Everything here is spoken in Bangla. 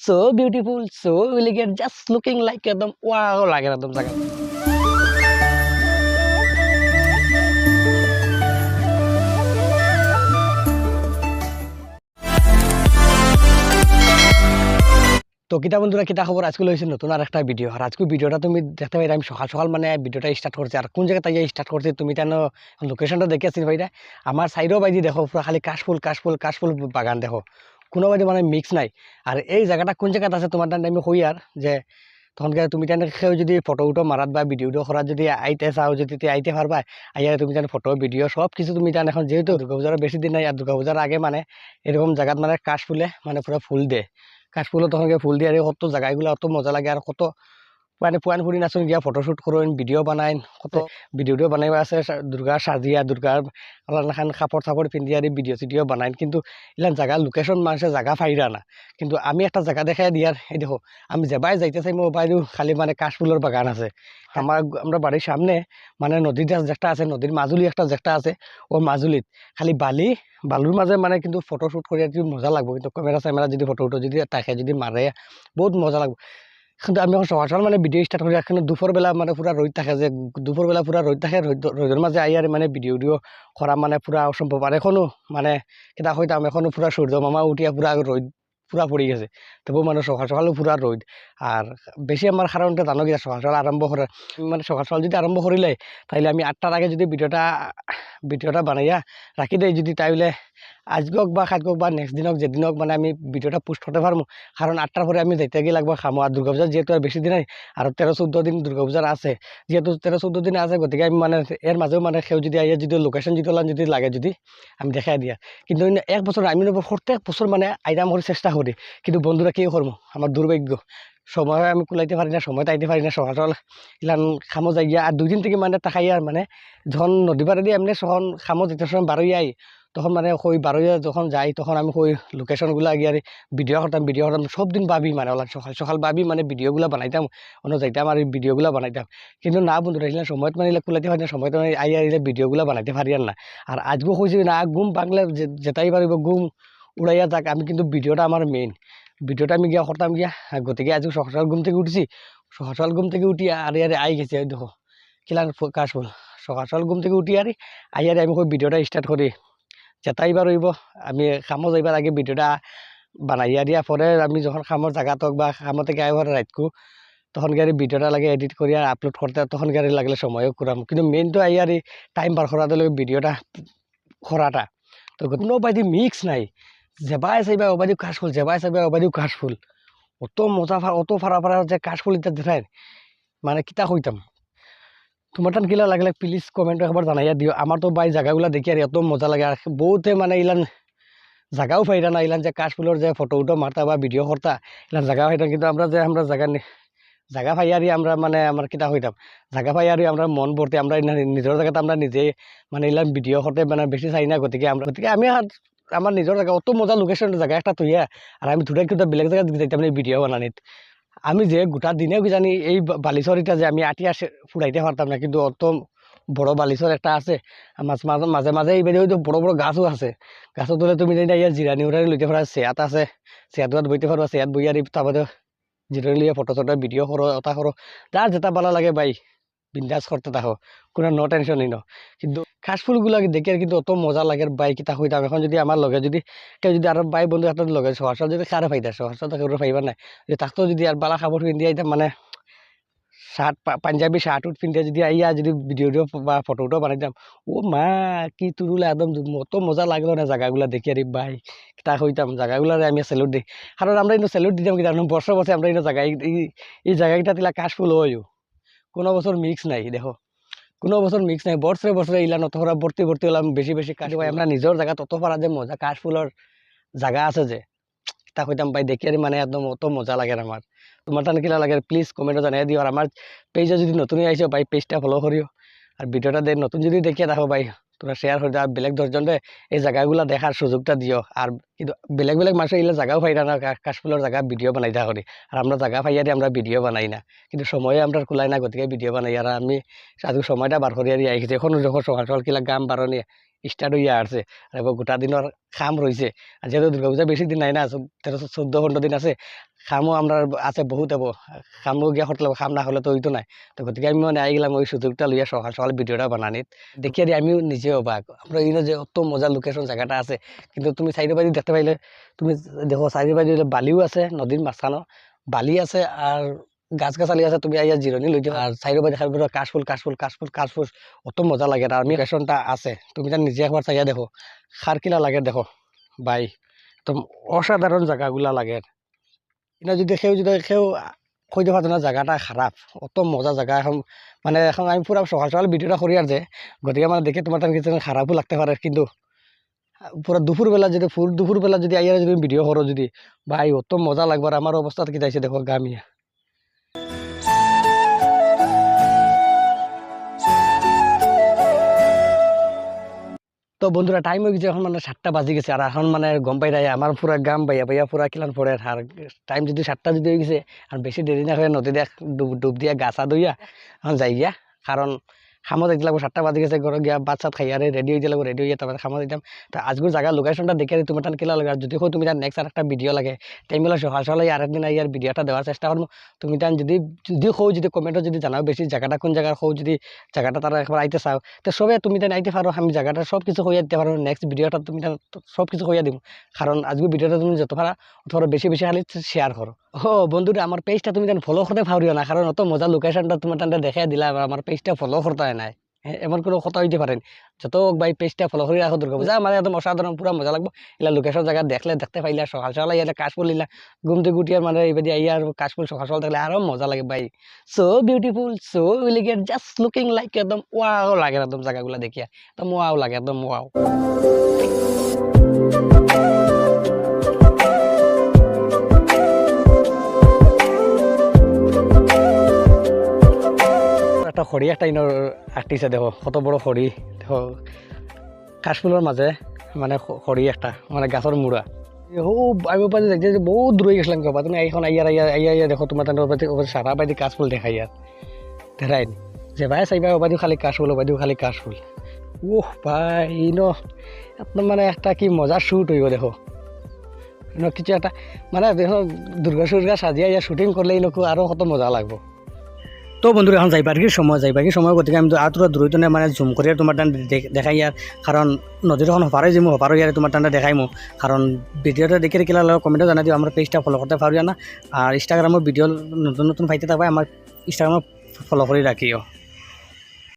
So beautiful so elegant just looking like একদম ওয়াও লাগে একদম জায়গা তো কিতা বন্ধুরা, কিতা খবর আজকে লইছি নতুন আর একটা ভিডিও আর আজকে ভিডিওটা তুমি দেখতে পাই আমি সকাল সকাল মানে ভিডিওটা স্টার্ট করছি আর কোন জায়গায় তাই স্টার্ট করছি তুমি তেন লোকেশনটা দেখে আসছি ভাইরা আমার সাইডও বাইদি দেখো পুরো খালি কাশফুল কাশফুল কাশফুল বাগান দেখো। কোনো বাইদি মানে মিক্স নাই। আর এই জায়গাটা কোন জায়গাত আছে তোমার তান আমি কই আর যে তখনকে তুমি তেন যদি ফটো উটো মারাত বা ভিডিওটো করার যদি আইতে চাও, যদি আইতে পারবা আইয়া তুমি তেন ফটো ভিডিও সব কিছু তুমি তেন এখন যেহেতু দুর্গা পূজার বেশি দিন নাই আর দুর্গা পূজার আগে মানে এরকম জায়গাত মানে কাশফুলে মানে পুরো ফুল দে কাশফুলও তখন গিয়ে ফুল দিয়ে আর কত জায়গাগুলো অত মজা লাগে আর কত মানে পুয়ান ফুরি নাচুন গিয়া ফটোশ্যুট করুন ভিডিও বানাইন কত ভিডিওটো বানাই আছে দুর্গা সাজিয়া দুর্গার খান কাপড় চাপড় পিন্ধি আর ভিডিও চিডিও বানাইন কিন্তু ইলান জায়গা লোকেশন মানুষের জায়গা ফাইরা না। কিন্তু আমি একটা জায়গা দেখাই দিয়ার এই দেখো আমি যেবাই যাইতে চাই মোৰ বাইরেও খালি মানে কাশফুলের বাগান আছে। আমার আমরা বাড়ির সামনে মানে নদীর যেটা আছে নদীর মাজুলি একটা যেটা আছে ও মাজুলিত। খালি বালি বালুর মাঝে মানে কিন্তু ফটোশ্যুট করে মজা লাগবে কিন্তু ক্যামেরা ক্যামেরা যদি ফটো উঠো যদি তাকে যদি মারে বহুত মজা লাগবে। কিন্তু আমি এখন সকাল মানে ভিডিও স্টার্ট করি এখন দুপুরবেলা মানে পুরা রোদ থাকে যে দুপুরবেলা পুরা রোদ থাকে রোদ রোদের মাঝে আই আর মানে ভিডিও ভিডিও করা মানে পুরা অসম্ভব আর এখনও মানে কেটা হইতাম এখনও পুরা সূর্য মামা উঠিয়া পুরা রোদ পুরা পড়ে গেছে। তবু মানে সকাল সকালও পুরা রোদ আর বেশি আমার কারণটা জানো কি সকাল সকাল আরম্ভ করে মানে সকাল সকাল যদি আরম্ভ করিলে তাইলে আমি আটটার আগে যদি ভিডিওটা ভিডিওটা বানাইয়া রাখি দেয় যদি তাইলে আজকে হোক বা হোক বা নেক্সট দিন হোক যেদিন হোক মানে আমি ভিডিওটা পোস্ট করতে পারব কারণ আটটার পরে আমি যাইতে গিয়ে লাগবো খামো। আর দুর্গা পূজা যেহেতু আর বেশি দিন নাই আর তেরো চোদ্দ দিন দুর্গা পূজার আছে, যেহেতু তেরো চোদ্দ দিন আছে, গতিকে আমি মানে এর মাজেও মানে সেও যদি আইয়া যদি লোকেশন যদি ওলান, যদি লাগে যদি, আমি দেখাই দিয়া। কিন্তু এক বছর আমি প্রত্যেক বছর মানে আইরাম করে চেষ্টা করি কিন্তু বন্ধুরা কি করব আমার দুর্ভাগ্য সময় আমি কুলাইতে পারি না, সময় তাইতে পারি না সকাল ইলান খামো যাই আর দুই দিন থেকে মানে তাকাই আর মানে যখন নদী পাড়ে দিয়ে এমনি যখন খামো যেতে সময় বারোই আই তখন মানে কই বারোইয়া যখন যাই তখন আমি কই লোকেশনগুলো গিয়ে ভিডিও করতাম ভিডিও করতাম সব দিন ভাবি মানে ওলা সকাল সকাল ভাবি মানে ভিডিওগুলো বানাইতাম অন্য যাইতাম আর ভিডিওগুলো বানাইতাম কিন্তু না বন্ধু রাখলাম সময়ত মানে এগুলা কুলাইতে পারি না, সময়ত মানে আই আর এগুলা ভিডিওগুলো বানাইতে পারি আর না। আর আজকেও কইছি না ঘুম বাংলা যেটাই পারিব ঘুম উড়াইয়া যাক, আমি কিন্তু ভিডিওটা আমার মেইন ভিডিওটা আমি গিয়া করতাম গিয়া, গতিকে আজকে সকাল সকাল ঘুম থেকে উঠছি। সকাল সকাল ঘুম থেকে উঠি আর আরে আই গেছি ওই দেখো কিলার কাশফুল সকাল সকাল ঘুম থেকে উঠি আর আই আর আমি ভিডিওটা স্টার্ট করি যেটাই বার হইব আমি কামত যাইবার আগে ভিডিওটা বানাইয়া দিয়া। পরে আমি যখন কামর জায়গাত হোক বা কামত থেকে আইবার রাতকু তখন গাড়ি ভিডিওটা লাগে এডিট করি আর আপলোড করতে তখন গাড়ি লাগলে সময়ও করাম কিন্তু মেইন তো আই আর টাইম বার করাতে লাগে ভিডিওটা করাটা তো কোনো মিক্স নাই। যেবাই চাইবা ওবাদিও কাশফুল যেবাই চাইবা ওবাদিও কাশফুল অত মজা অত ফারা ফারা যে কাশফুল ইত্যা দেখায় মানে কিতা কইতাম তোমার টান কিলা লাগলে প্লিজ কমেন্ট একবার জানাইয়া দিও আমার তো বাই জায়গাগুলো দেখি আর এত মজা লাগে। আর বহুতে মানে ইলান জায়গাও পাইরা না, ইলান যে কাশফুলের যে ফটো উটো মারতা বা ভিডিও করতা ইলান জায়গা পাইতাম কিন্তু আমরা যে আমরা জায়গা জায়গা পাইয়ারি আমরা মানে আমার কিতা হইতাম জায়গা পাইয়ারি আমরা মন ভর্তি আমরা নিজের জায়গাতে আমরা নিজে মানে ইলান ভিডিও করতে মানে বেশি চাই না, গতিকে আমরা গতিকে আমি আমার নিজের জায়গা অত মজা লোকেশন জায়গা একটা তৈয়া আর আমি দুটা কিন্তু বেলেগ জায়গায় যাইতাম ভিডিও বানানিত। আমি যে গোটা দিনে জানি এই বালিচরিটা যে আমি আটি আসে ফুরাইতে পারতাম না, কিন্তু অত বড় বালিচর একটা আছে আর মাঝ মাঝে মাঝে মাঝে এই বেরিয়ে বড় বড় গাছও আছে। গাছও তুলে তুমি জানি ইয়া জিরানি উড়ানি লইতে পারা চেয়াত আছে, চেয়াত বইতে পারবা চেয়াত বই আর তারপরে জিরানি লিয়ে ফটো চটো ভিডিও করো ওটা করো যার যেটা ভালো লাগে ভাই বিন্দাস করতে থাকো, কোনো নো টেনশনই ন। কিন্তু কাশফুলগুলো দেখে আর কিন্তু অত মজা লাগে বাই কিতা হইতাম এখন যদি আমার লগে যদি, কেউ যদি আর বাই বন্ধু হাতের লগে সহসা যদি কারে ফাইদা সহসা তো কেউ ফাইবার নাই। তাকতো যদি আর বালা কাপড় পিন্ধি আইতাম মানে শার্ট পাঞ্জাবি শার্ট উট পিন্ধে যদি আইয়া যদি ভিডিও বা ফটো উটো বানাইতাম ও মা, কি তুরুলে একদম অত মজা লাগল না জায়গাগুলো দেখি আরে ভাই তা হইতাম জায়গাগুলারে আমি স্যালুট দিই কারণ আমরা কিন্তু স্যালুট দিতাম কি জানো বর্ষ বছর আমরা কিন্তু জায়গা এই- এই জায়গাটা তিলা কাশফুল হইও কোনো বছর মিক্স নাই, দেখো। কোনো বছর মিক্স নাই, বছৰে বছৰে ইলা নত করা ভর্তি ভর্তি হলাম বেশি বেশি কাশ ভাই আমরা নিজের জায়গা তত পারা যে মজা কাঠফুলৰ জায়গা আছে যে তা হইতাম ভাই দেখি মানে একদম অত মজা লাগে আমার তোমার টান কিলা লাগে প্লিজ কমেন্টে জানিয়ে দিও আর আমার পেজে যদি নতুনই আইসো ভাই পেজটা ফলো করিও আর ভিডিওটা দে, নতুন যদি দেখিয়ে দেখো ভাই তোমরা শেয়ার করে দাও আর বেলেগ দশজনে এই জায়গাগুলো দেখার সুযোগটা দিও আর কিন্তু বেলেগ বেলেগ মানুষ এগুলো জায়গাও পাই না কাশফুলের জায়গা ভিডিও বানাই থাকা করি আর আমরা জায়গা পাইয়া দিয়ে আমরা ভিডিও বানাই না। কিন্তু সময়ে আমরা কুলাই না, গতিকে ভিডিও বানাই। আর আমি আজকে সময়টা বার করি আর আইছি এখন যখন সকাল সকাল কিলা গাম বারো হইয়া আসছে আর এবার গোটা দিনের খাম আর যেহেতু দুর্গা পূজা বেশি দিন নাই না, চৌ- তেরো চোদ্দ দিন আছে। খামও আমরা আছে বহুত হব খামও গিয়া করতে খাম না হলে তো হইতো নাই। তো গতিকে আমি মানে আই গেলাম ওই সুযোগটা লইয়া সকাল সকাল ভিডিওটা বানানিত। দেখিয়ে দিয়ে আমিও নিজে অবাক আমরা এই যে অত মজা লোকেশন জায়গাটা আছে। কিন্তু তুমি চাইতে বাজি দেখতে পাইলে তুমি দেখো চাইতে বাজি বালিও আছে নদীর মাঝখানো বালি আছে আর গাছ গাছালি আছে, তুমি আইয়া জিরনি লৈ যাবা। আর চাইরো বাই দেখার পরে কাশফুল কাশফুল কাশফুল কাশফুল, অত মজা লাগে আর আমি লোকেশনটা আছে। তুমি তার নিজে একবার চাইয়া দেখো। খার কিলা লাগে দেখো। বাই, একদম অসাধারণ জায়গাগুলা লাগে। কিন্তু যদি সেও যদি সেও কৈ দিব না জায়গাটা খারাপ অত মজা জায়গা এখন। মানে এখন আমি পুরা সকাল সকাল ভিডিওটা করি আর যে। গতিকে মানে দেখে তোমার তার কিছু খারাপও লাগতে পারে কিন্তু পুরা দুপুরবেলা যদি, ফুল দুপুরবেলা যদি আইয়া যদি ভিডিও করো যদি ভাই অত মজা লাগবার আমার অবস্থা কি যাইছে দেখো গামিয়া তো বন্ধুরা টাইম হয়ে গেছে, এখন মানে সাতটা বাজি গেছে। আর এখন মানে গম পাই নাই আমার পুরা গাম ভাইয়া বাইয়া পুরা কিলান পরে আর টাইম যদি সাতটা যদি হয়ে গেছে আর বেশি দেরি না হয়ে নদী দেখ ডুব ডুব দিয়া গাছা দইয়া এখন যাই গিয়া। কারণ খামত দিতে লাগবো, সাতটা বাজি গেছে ঘরে গিয়া ভাত চাত খাই আর রেডি হয়ে লাগবো রেডি হয়ে তারপরে খামত দিতাম তো আজকের জায়গা লোকেশনটা দেখে তোমার টান কিলা লাগে, যদি তুমি তার নেক্সট আর একটা ভিডিও লাগে টাইমগুলো সকাল সকালে আর একদিন আইয়ার ভিডিওটা দেওয়ার চেষ্টা করব তুমি তান যদি যদি হও যদি কমেন্টও যদি জানাও বেশি জায়গাটা কোন জায়গার হও যদি জায়গাটা তারা একবার আইতে চাও, তো সবে তুমি তাই আইতে পারো আমি জায়গাটা সব কিছু হইয়া দিতে পারো নেক্সট ভিডিওটা তুমি তান সব কিছু হইয়া দিব কারণ আজকের ভিডিওটা তুমি যত পারা অথবা বেশি বেশি খালি শেয়ার করো ও বন্ধুরা আমার পেজটা তুমি তান ফলো করতে পারিও না? কারণ অত মজা লোকেশনটা তোমার টানটা দেখাই দিলা আমার পেজটা ফলো করতে হয় নাই। এমন কোনো কথা হইতে পারেন যত ভাই পেজটা ফলো করে রাখো দুর্গা পূজা মানে একদম অসাধারণ পুরা মজা লাগবো। এলা লোকেশন জায়গা দেখলে দেখতে পাইলে সকাল সকাল ইয়ালে কাশ ফুল ইলা ঘুমতে গুটিয়ার মানে এবারে আইয়া আর কাশ ফুল সকাল সকাল দেখলে আরও মজা লাগে ভাই। So beautiful so elegant just looking like একদম ওয়াও লাগে একদম জায়গাগুলো দেখিয়া। একদম ওয়াও লাগে, একদম ওয়াও একটা খড়ি একটা ইনোর আঁকটিছে দেখো, কত বড় খড়ি দেখো। কাশফুলের মাঝে মানে খড়ি একটা মানে গাছের মুড়া ও আমি পাশে দেখছি যে বহুত দূরে গেছিলাম কবা তুমি এইখন আইয়ার আইয়া আইয়া আইয়া দেখো তোমার ওপরে সারা বাইদি কাশফুল দেখাই আর দেখাই যে ভাই চাইবা ওবাদিও খালি কাশফুল ওবাদিও খালি কাশফুল। ওহ ভাই, ন একদম মানে একটা কি মজার শ্যুট হইব, দেখো। কিছু একটা মানে দেখো দুর্গা সুর্গা সাজিয়া ইয়া শুটিং করলে ইনকু আরও কত মজা লাগবো। তো বন্ধুরা, এখন যাইবার কি সময়, যাইবার কি সময়? গতিকে আমি আর তোরা দূরই মানে জুম করে তোমার টান দেখ- দেখাই ইয়ার কারণ নদীর এখন হপারে যাব হপারও ইয়ারে তোমার টানটা দেখাইমো কারণ ভিডিওটা দেখে কিলা কমেন্টও জানাই দিও আমার পেজটা ফলো করতে পারো না। আর ইনস্টাগ্রামের ভিডিও নতুন নতুন পাইতে থাকবে আমার ইনস্টাগ্রামে ফলো করে রাখিও